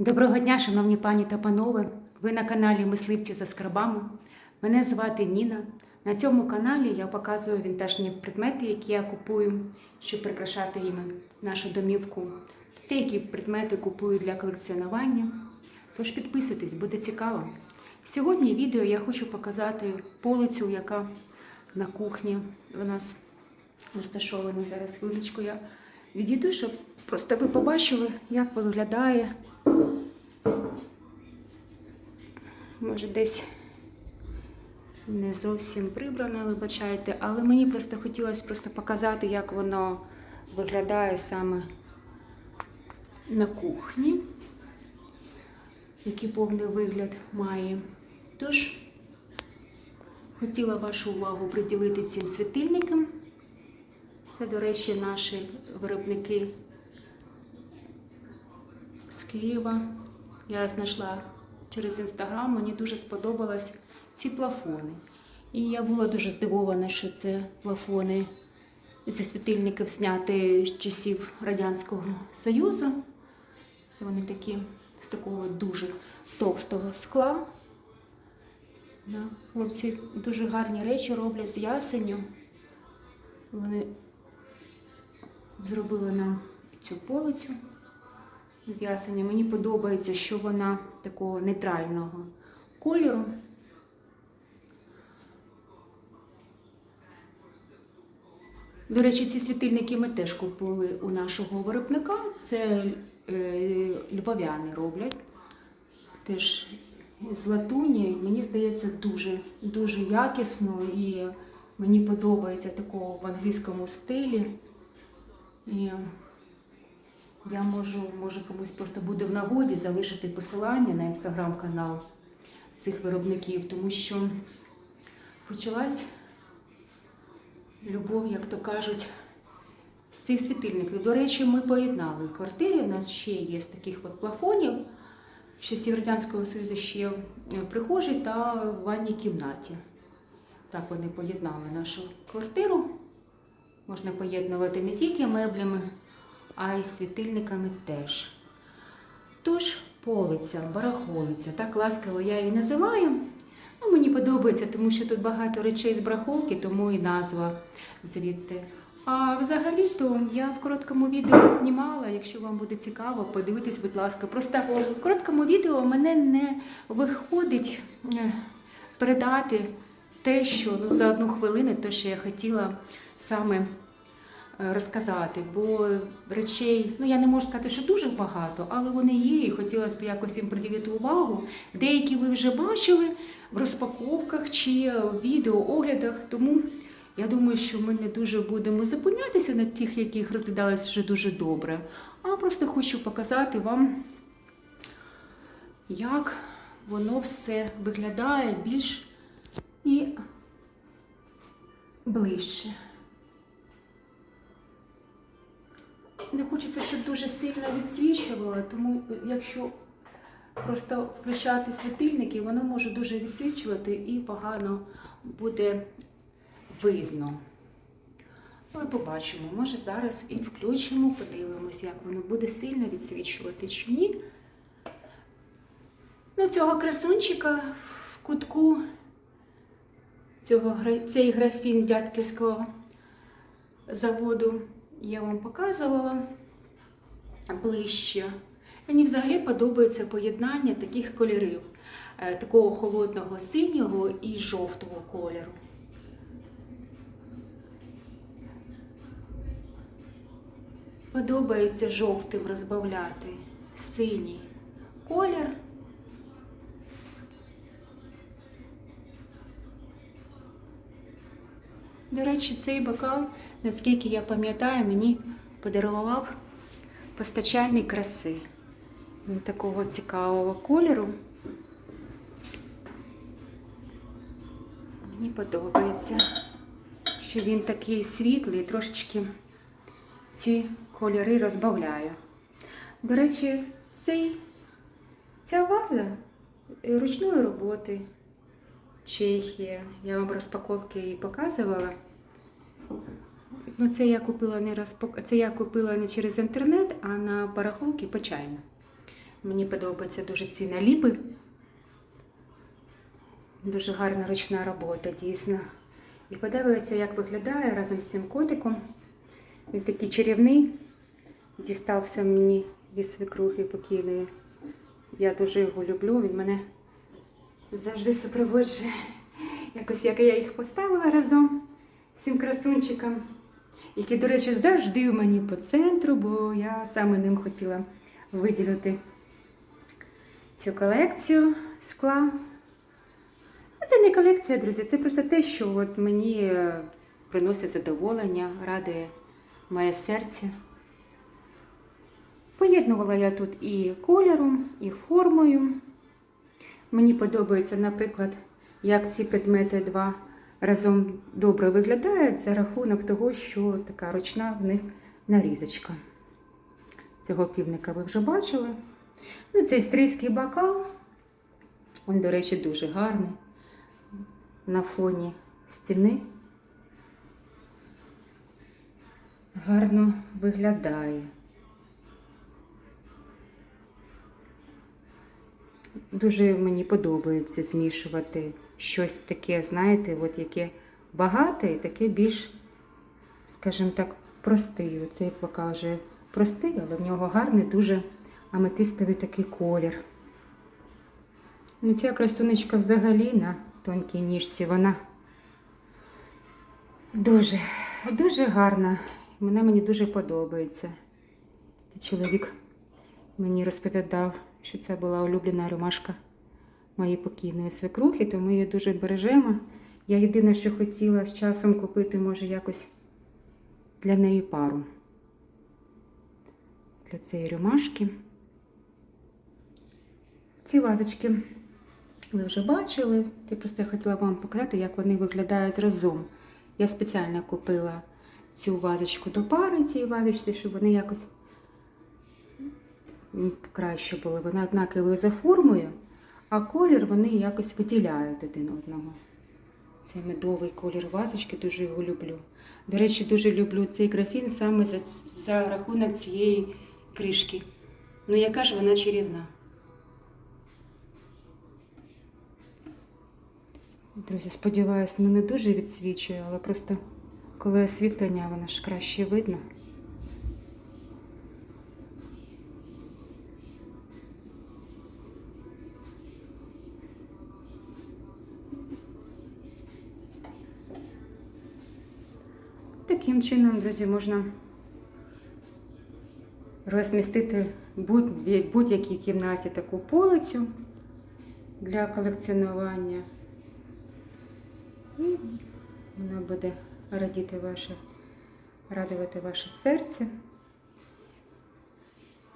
Доброго дня, шановні пані та панове. Ви на каналі Мисливці за скарбами. Мене звати Ніна. На цьому каналі я показую вінтажні предмети, які я купую, щоб прикрашати їм нашу домівку. Деякі предмети купую для колекціонування. Тож підписуйтесь, буде цікаво. Сьогодні відео я хочу показати полицю, яка на кухні у нас розташована. Зараз хвилиночку я відійду, щоб просто ви побачили, як виглядає Може, десь не зовсім прибрано, вибачайте, але мені просто хотілося просто показати, як воно виглядає саме на кухні, який повний вигляд має. Тож, хотіла вашу увагу приділити цим світильникам. Це, до речі, наші виробники з Києва. Я знайшла через інстаграм, мені дуже сподобались ці плафони. І я була дуже здивована, що це плафони зі світильників зняти з часів Радянського Союзу. Вони такі з такого дуже товстого скла. Хлопці дуже гарні речі роблять з ясеню. Вони зробили нам цю полицю ясеня. Мені подобається, що вона такого нейтрального кольору. До речі, ці світильники ми теж купили у нашого виробника. Це е, роблять. Теж з латуні, мені здається, дуже, дуже якісно і мені подобається такого в англійському стилі. І я можу, може комусь просто буде в нагоді залишити посилання на інстаграм-канал цих виробників, тому що почалась любов, як то кажуть, з цих світильників. До речі, ми поєднали квартирі. У нас ще є з таких от плафонів, що з Радянського Союзу ще в прихожій та в ванній кімнаті. Так вони поєднали нашу квартиру. Можна поєднувати не тільки меблями а й світильниками теж. Тож, полиця, барахолиця, так ласкаво я її називаю. Ну, Мені подобається, тому що тут багато речей з барахолки, тому і назва звідти. А взагалі-то я в короткому відео знімала, якщо вам буде цікаво, подивитись, будь ласка. Просто в короткому відео мене не виходить е, передати те, що ну, за одну хвилину, те, що я хотіла саме розказати, бо речей, ну я не можу сказати, що дуже багато, але вони є, і хотілося б якось їм приділити увагу. Деякі ви вже бачили в розпаковках чи в відеооглядах, тому я думаю, що ми не дуже будемо зупинятися на тих, яких розглядалось вже дуже добре. А просто хочу показати вам, як воно все виглядає більш і ближче. Не хочеться, щоб дуже сильно відсвічувало, тому якщо просто включати світильники, воно може дуже відсвічувати і погано буде видно. Ми побачимо, може зараз і включимо, подивимось, як воно буде сильно відсвічувати чи ні. Ну, цього красунчика в кутку цього, цей графін дядьківського заводу я вам показувала ближче. Мені взагалі подобається поєднання таких кольорів, е, такого холодного синього і жовтого кольору. Подобається жовтим розбавляти синій колір. До речі, цей бокал, наскільки я пам'ятаю, мені подарував постачальник краси. Він такого цікавого кольору. Мені подобається, що він такий світлий, трошечки ці кольори розбавляю. До речі, цей, ця ваза ручної роботи. Чехія. Я вам розпаковки її показувала. Ну, це я купила не розпак... це я купила не через інтернет, а на барахолки почайно. Мені подобаються дуже ці наліпи. Дуже гарна ручна робота, дійсно. І подобається, як виглядає разом з цим котиком. Він такий чарівний, дістався мені від свекрухи покійної. Я дуже його люблю, він мене завжди супроводжує. Якось як я їх поставила разом з цим красунчиком, який, до речі, завжди у мені по центру, бо я саме ним хотіла виділити цю колекцію скла. Ну, Це не колекція, друзі, це просто те, що от мені е, приносить задоволення, радує моє серце. Поєднувала я тут і кольором, і формою. Мені подобається, наприклад, як ці предмети два разом добре виглядають за рахунок того, що така ручна в них нарізочка. Цього півника ви вже бачили. Ну, цей стрийський бокал, він, до речі, дуже гарний на фоні стіни. Гарно виглядає. Дуже мені подобається змішувати щось таке, знаєте, от яке багате і таке більш, скажімо так, простий. Оцей бокал вже простий, але в нього гарний, дуже аметистовий такий колір. Ну, ця красунечка взагалі на тонкій ніжці, вона дуже, дуже гарна. Вона мені дуже подобається. Чоловік мені розповідав, що це була улюблена ромашка моєї покійної свекрухи, то ми її дуже бережемо. Я єдине, що хотіла з часом купити, може, якось для неї пару. Для цієї ромашки. Ці вазочки ви вже бачили. Я просто хотіла вам показати, як вони виглядають разом. Я спеціально купила цю вазочку до пари, цій вазочці, щоб вони якось краще були. Вони однакові за формою, а колір вони якось виділяють один одного. Цей медовий колір вазочки, дуже його люблю. До речі, дуже люблю цей графін саме за, за рахунок цієї кришки. Ну, яка ж вона чарівна. Друзі, сподіваюся, ну не дуже відсвічує, але просто коли освітлення, воно ж краще видно. Таким чином, друзі, можна розмістити в будь-якій кімнаті таку полицю для колекціонування. І вона буде радіти ваше, радувати ваше серце.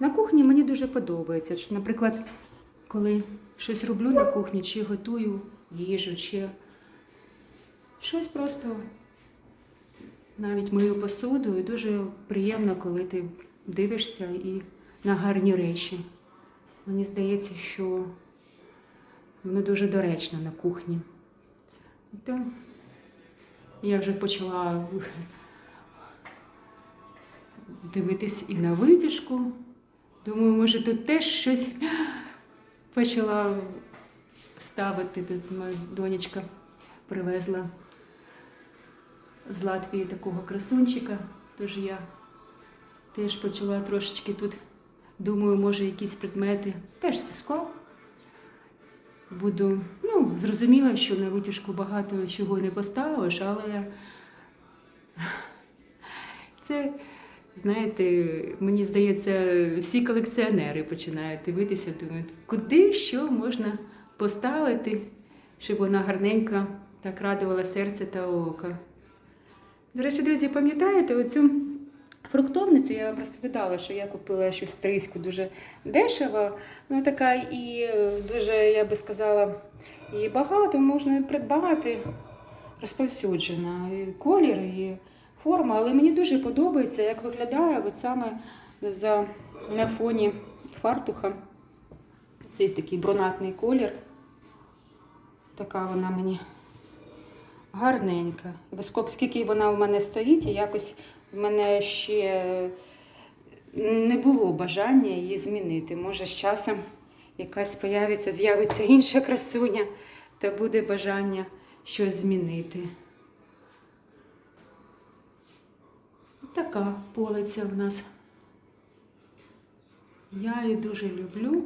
На кухні мені дуже подобається. Що, наприклад, коли щось роблю на кухні, чи готую їжу, чи щось просто навіть мою посуду, і дуже приємно, коли ти дивишся і на гарні речі. Мені здається, що воно дуже доречно на кухні. То я вже почала дивитись і на витяжку. Думаю, може тут теж щось почала ставити. Тут моя донечка привезла з Латвії такого красунчика. Тож я теж почала трошечки тут, думаю, може якісь предмети теж зі скла буду. Ну, зрозуміло, що на витяжку багато чого не поставиш, але це, знаєте, мені здається, всі колекціонери починають дивитися, думають, куди що можна поставити, щоб вона гарненько так радувала серце та око. До речі, друзі, пам'ятаєте оцю фруктовницю? Я вам розповідала, що я купила щось стрийську дуже дешево. Ну, така і е, дуже, я би сказала, і багато можна придбати. Розповсюджена і колір, і форма. Але мені дуже подобається, як виглядає от саме за, на фоні фартуха. Цей такий бронатний колір. Така вона мені гарненька. Бо скільки вона в мене стоїть, і якось в мене ще не було бажання її змінити. Може, з часом якась появиться, з'явиться інша красуня, та буде бажання щось змінити. Така полиця в нас. Я її дуже люблю.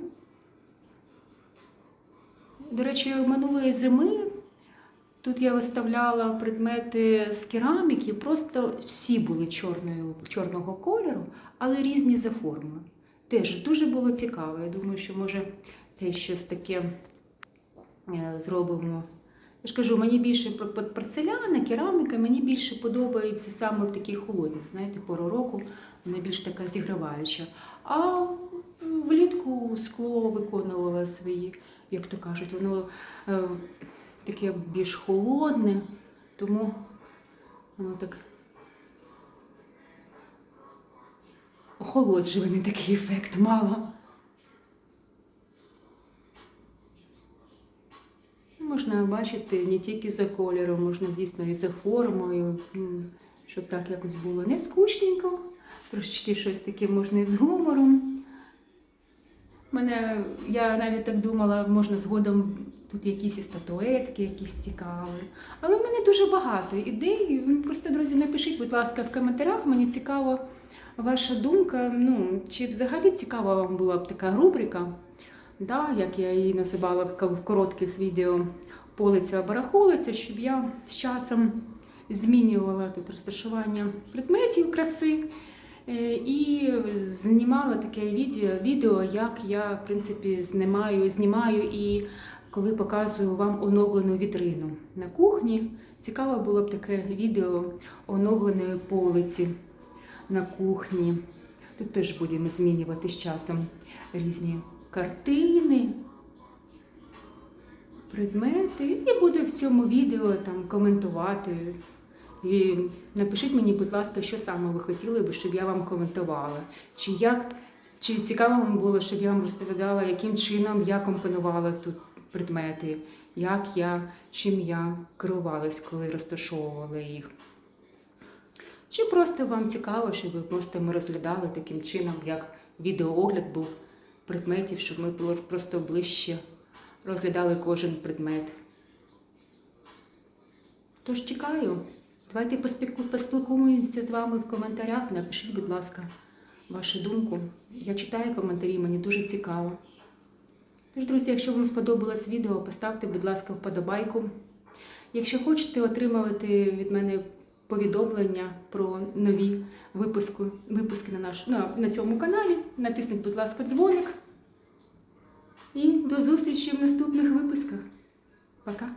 До речі, минулої зими тут я виставляла предмети з кераміки, просто всі були чорною, чорного кольору, але різні за формою. Теж дуже було цікаво. Я думаю, що може це щось таке е, зробимо. Я ж кажу, мені більше пор- пор- порцеляна, кераміка, мені більше подобається саме в такій холодні, знаєте, пору року, вона більш така зіграваюча. А влітку скло виконувало свої, як то кажуть, воно е, таке більш холодне, тому воно так охолоджуваний такий ефект мало. Можна бачити не тільки за кольором, можна дійсно і за формою, щоб так якось було не скучненько, трошечки щось таке можна і з гумором. Мене, я навіть так думала, можна згодом тут якісь і статуетки, якісь цікаві. Але в мене дуже багато ідей. Просто, друзі, напишіть, будь ласка, в коментарях. Мені цікаво ваша думка. Ну, чи взагалі цікава вам була б така рубрика? Да, як я її називала в коротких відео полиця барахолиця, щоб я з часом змінювала тут розташування предметів краси е, і знімала таке відео, відео, як я в принципі знімаю, знімаю і коли показую вам оновлену вітрину на кухні. Цікаво було б таке відео оновленої полиці на кухні. Тут теж будемо змінювати з часом різні картини, предмети. І буду в цьому відео там коментувати. І напишіть мені, будь ласка, що саме ви хотіли би, щоб я вам коментувала. Чи як, чи цікаво вам було, щоб я вам розповідала, яким чином я компонувала тут предмети, як я, чим я керувалась, коли розташовувала їх. Чи просто вам цікаво, щоб ви просто ми розглядали таким чином, як відеоогляд був предметів, щоб ми було просто ближче розглядали кожен предмет. Тож чекаю. Давайте поспілкуємося з вами в коментарях. Напишіть, будь ласка, вашу думку. Я читаю коментарі, мені дуже цікаво. Тож, друзі, якщо вам сподобалось відео, поставте, будь ласка, вподобайку. Якщо хочете отримувати від мене повідомлення про нові випуску, випуски на, наш, на, на цьому каналі, натисніть, будь ласка, дзвоник. І до зустрічі в наступних випусках. Пока!